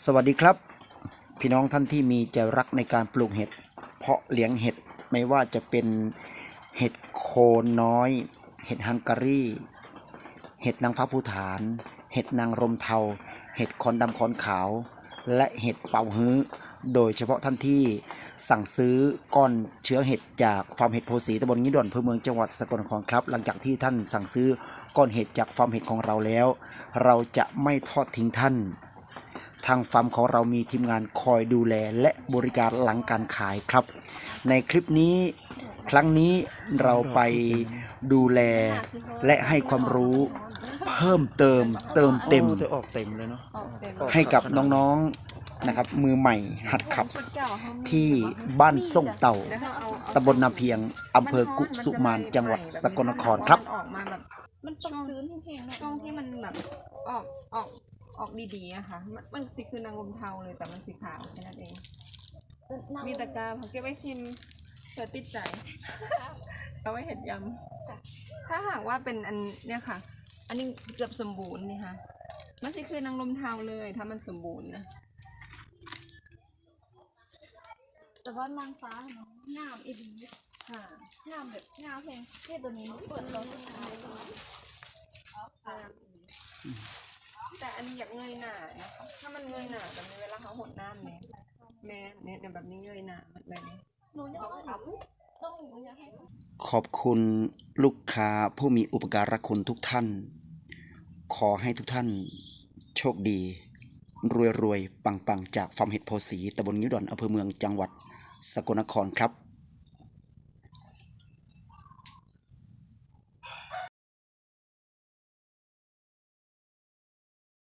สวัสดีครับ พี่น้องท่านที่มีใจรักในการปลูกเห็ด เพาะเลี้ยงเห็ดไม่ว่าจะเป็นเห็ดโคนน้อย เห็ดฮังการีเห็ดนางฟ้าภูฐาน เห็ดนางรมเทา เห็ดคอนดำคอนขาว และเห็ดเป่าฮื้อ โดยเฉพาะท่านที่สั่งซื้อก้อนเชื้อเห็ดจากฟาร์มเห็ดโพสีตำบลงิดอนอำเภอเมืองจังหวัดสกลนครครับ หลังจากที่ท่านสั่งซื้อก้อนเห็ดจากฟาร์มเห็ดของเราแล้ว เราจะไม่ทอดทิ้งท่าน ทางฟาร์มของเรามีทีมงานคอยดูแลและบริการหลังการขายครับ ในคลิปนี้ครั้งนี้เราไปดูแลและให้ความรู้เพิ่มเติมเติมเต็ม โอ้จะออกเต็มเลยเนาะออกเต็มออกให้กับน้องๆนะครับมือใหม่หัดขับชุดเก่าเขามีที่บ้านส่งเต่าแล้วเขาเอาเอาตำบลนาเพียงอำเภอกุสุมานจังหวัดสกลนครครับ มันออกมาแบบมันต้องซื้อแพงๆหน่อยช่วงที่มันแบบออกออก ออกดีๆอะค่ะ มันมันสีคือนางลมเทาเลยแต่มันสีขาวแค่นั้นเอง มีตะกร้าผมเก็บไว้ชิมเผื่อติดใจ เอาไว้เห็ดยำถ้าหากว่าเป็นอันเนี่ยค่ะ อันนี้เกือบสมบูรณ์นี่ค่ะ มันสิคือนางลมเทาเลยถ้ามันสมบูรณ์นะ แต่ว่านางฟ้าเนาะงามอีดีค่ะงามแบบงามเพลงที่ตัวนี้มันเปิดเราที่ไหน แต่อันนี้อ ยากเงยหน้านะคะ ถ้ามันเงยหน้าแบบนี้เวลาเขาหดหน้ำเนี่แม่เนี่ยเนี่ยแบบนี้เงยหน้าแบบนี้หนูอยากให้ต้องหนูอยากให้ขอบคุณลูกค้าผู้มีอุปการะคุณทุกท่าน ขอให้ทุกท่าน โชคดี รวยรวยๆปังปังๆจากฟาร์มเห็ดโพสีตำบลงิ้วดอนอำเภอเมืองจังหวัด สกลนครครับ